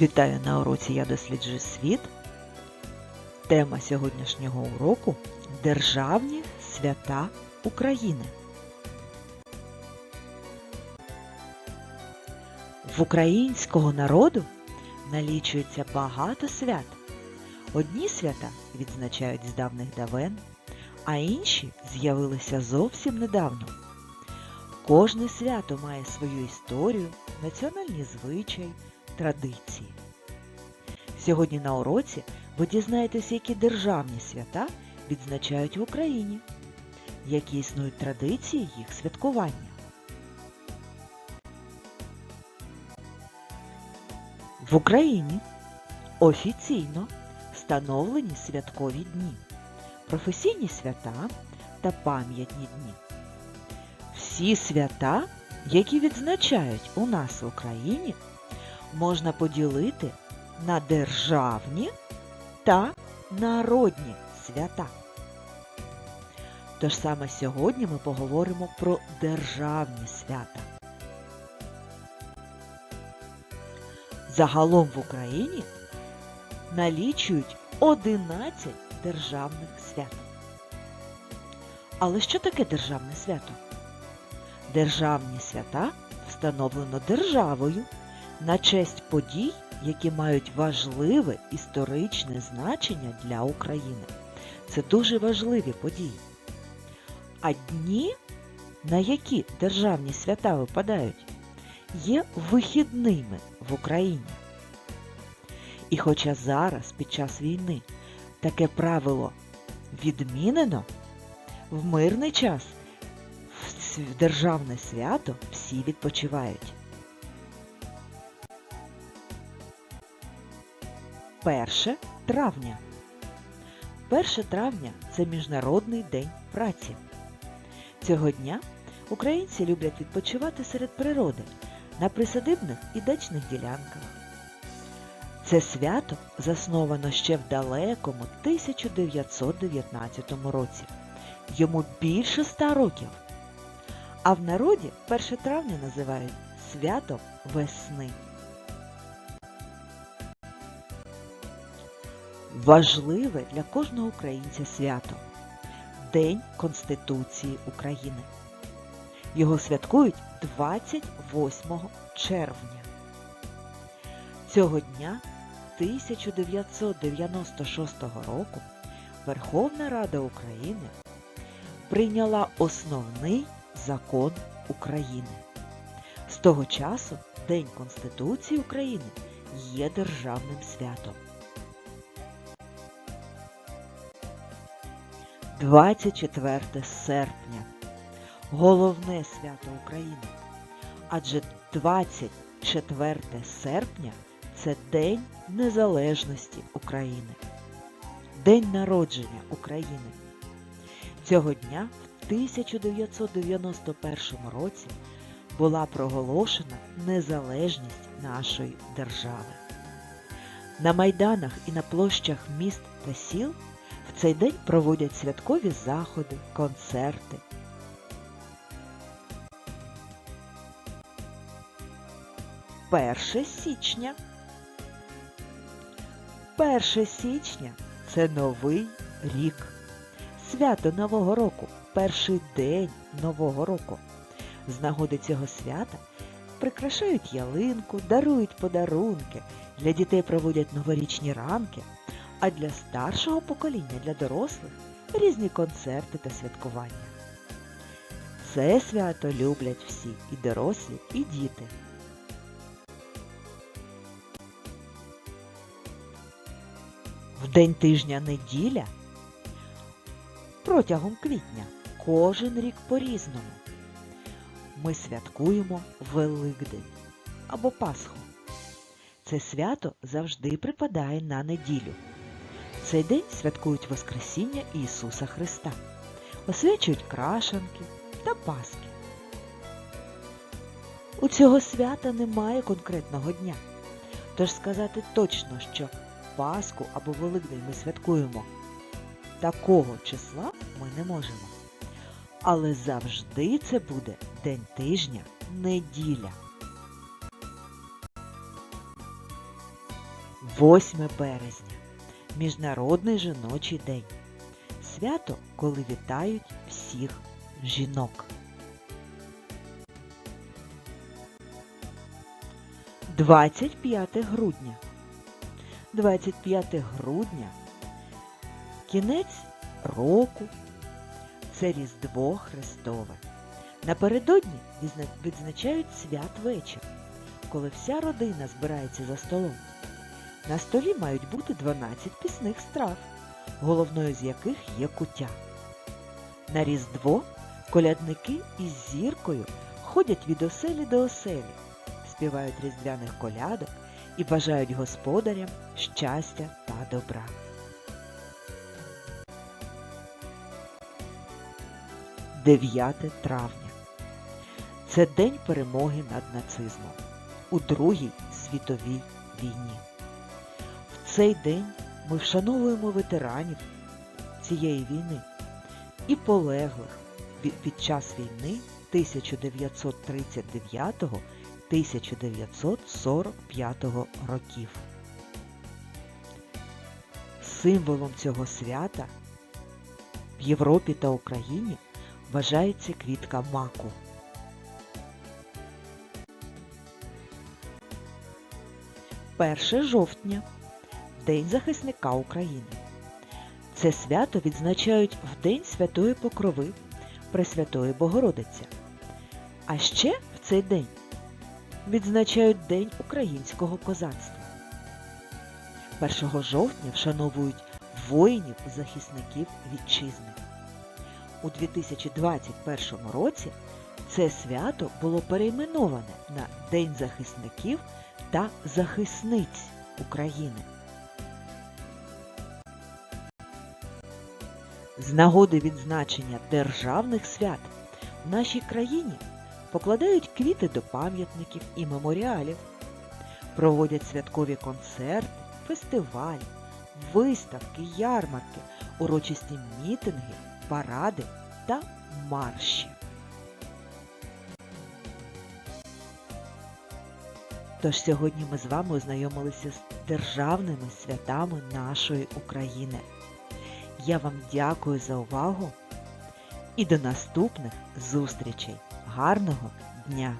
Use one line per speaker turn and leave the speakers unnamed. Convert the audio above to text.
Вітаю на уроці Я досліджую світ. Тема сьогоднішнього уроку Державні свята України. В українського народу налічується багато свят. Одні свята відзначають з давних давен, а інші з'явилися зовсім недавно. Кожне свято має свою історію, національні звичаї, традиції. Сьогодні на уроці ви дізнаєтесь, які державні свята відзначають в Україні, які існують традиції їх святкування. В Україні офіційно встановлені святкові дні, професійні свята та пам'ятні дні. Всі свята, які відзначають у нас в Україні, можна поділити на державні та народні свята. Тож саме сьогодні ми поговоримо про державні свята. Загалом в Україні налічують 11 державних свят. Але що таке державне свято? Державні свята встановлено державою на честь подій, які мають важливе історичне значення для України. Це дуже важливі події. А дні, на які державні свята випадають, є вихідними в Україні. І хоча зараз, під час війни, таке правило відмінено, в мирний час в державне свято всі відпочивають. 1 травня. 1 травня це Міжнародний день праці. Цього дня українці люблять відпочивати серед природи на присадибних і дачних ділянках. Це свято засновано ще в далекому 1919 році. Йому більше ста років. А в народі 1 травня називають свято весни. Важливе для кожного українця свято День Конституції України. Його святкують 28 червня. Цього дня 1996 року Верховна Рада України прийняла основний закон України. З того часу День Конституції України є державним святом. 24 серпня головне свято України. Адже 24 серпня це День Незалежності України, День народження України. Цього дня в 1991 році була проголошена незалежність нашої держави. На майданах і на площах міст та сіл в цей день проводять святкові заходи, концерти. Перше січня. 1 січня це новий рік. Свято Нового року, перший день Нового року. З нагоди цього свята прикрашають ялинку, дарують подарунки, для дітей проводять новорічні ранки, а для старшого покоління, для дорослих різні концерти та святкування. Це свято люблять всі і дорослі, і діти. В день тижня неділя протягом квітня кожен рік по-різному. Ми святкуємо Великдень або Пасху. Це свято завжди припадає на неділю. Цей день святкують Воскресіння Ісуса Христа, освячують крашанки та паски. У цього свята немає конкретного дня. Тож сказати точно, що Пасху або Великдень ми святкуємо такого числа ми не можемо. Але завжди це буде день тижня неділя. 8 березня Міжнародний жіночий день. Свято, коли вітають всіх жінок. 25 грудня. 25 грудня. Кінець року. Це Різдво Христове. Напередодні відзна- відзначають святвечір, коли вся родина збирається за столом. На столі мають бути 12 пісних страв, головною з яких є куття. На Різдво колядники із зіркою ходять від оселі до оселі, співають різдвяних колядок і бажають господарям щастя та добра. Дев'яте травня. Це день перемоги над нацизмом у Другій світовій війні. В цей день ми вшановуємо ветеранів цієї війни і полеглих під час війни 1939-1945 років. Символом цього свята в Європі та Україні вважається квітка маку. Перше жовтня День захисника України. Це свято відзначають в День Святої Покрови Пресвятої Богородиці. А ще в цей день відзначають День українського козацтва. 1 жовтня вшановують воїнів-захисників вітчизни. У 2021 році це свято було перейменоване на День захисників та захисниць України. З нагоди відзначення державних свят в нашій країні покладають квіти до пам'ятників і меморіалів, проводять святкові концерти, фестивалі, виставки, ярмарки, урочисті мітинги, паради та марші. Тож сьогодні ми з вами ознайомилися з державними святами нашої України. Я вам дякую за увагу і до наступних зустрічей. Гарного дня!